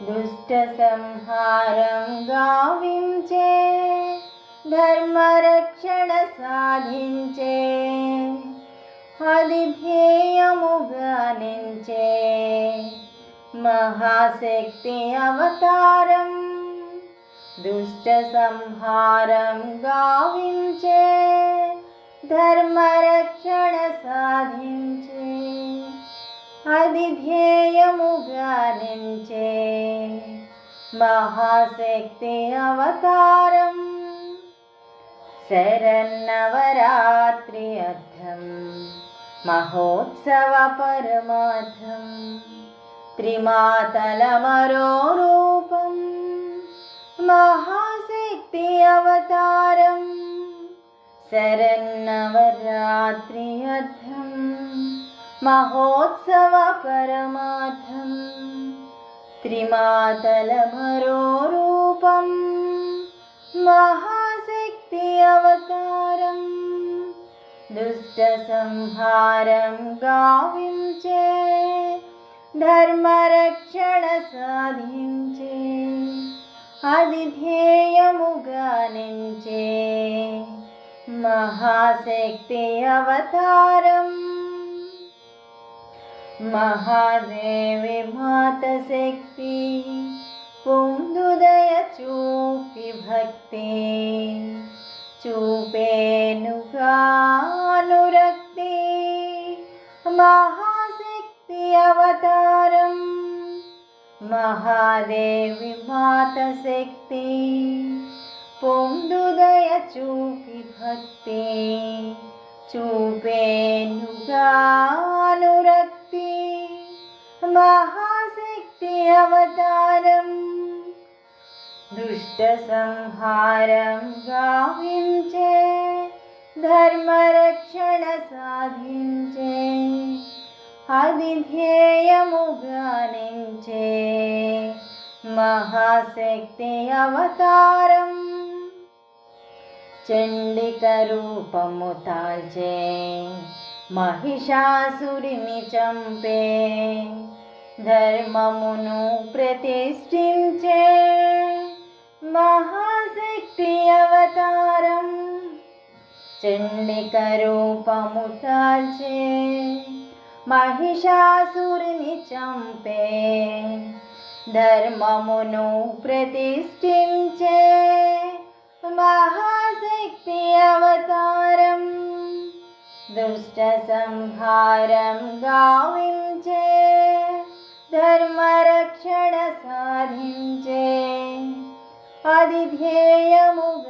దుష్ట సంహారం గావించే ధర్మరక్షణ సాధించే అది ధ్యేయముగా నించే మహాశక్తి అవతారం దుష్ట సంహారం గావించే ధర్మరక్షణ సాధించే. అది ధ్యేయముగా నించే మహాశక్తి అవతారం శరన్నవరాత్రి అర్థం మహోత్సవ పరమార్థం త్రిమాతల మరో రూపం మహాశక్తి అవతారం శరన్నవరాత్రి అర్థం మహోత్సవ పరమార్థం త్రిమాతల మరో రూపం మహాశక్తి అవతారం దుష్ట సంహారం గావించే ధర్మరక్షణ సాధించే అది ధ్యేయముగా నించే మహాశక్తి అవతారం. हारेविभात शक्ति पन्दुदयचूपि भक्ति चूपेणगानुरक्ति महाशक्ति अवतारम् महादेवि मातशक्ति दुदयचूपि भक्ति चूपे नुगा అవతారం దుష్ట సంహారం గావించే ధర్మరక్షణ సాధించే అది ధ్యేయముగా నించే మహాశక్తి అవతారం చండిక రూపము తాల్చే మహిషాసురిని చంపే ధర్మమును ప్రతిష్ఠించే మహాశక్తి అవతారం చండిక రూపము తాల్చే మహిషాసురుని చంపే ధర్మమును ప్రతిష్ఠించే మహాశక్తి అవతారం దుష్ట సంహారం గావించే ధర్మరక్షణ సాధించే అది ధ్యేయముగా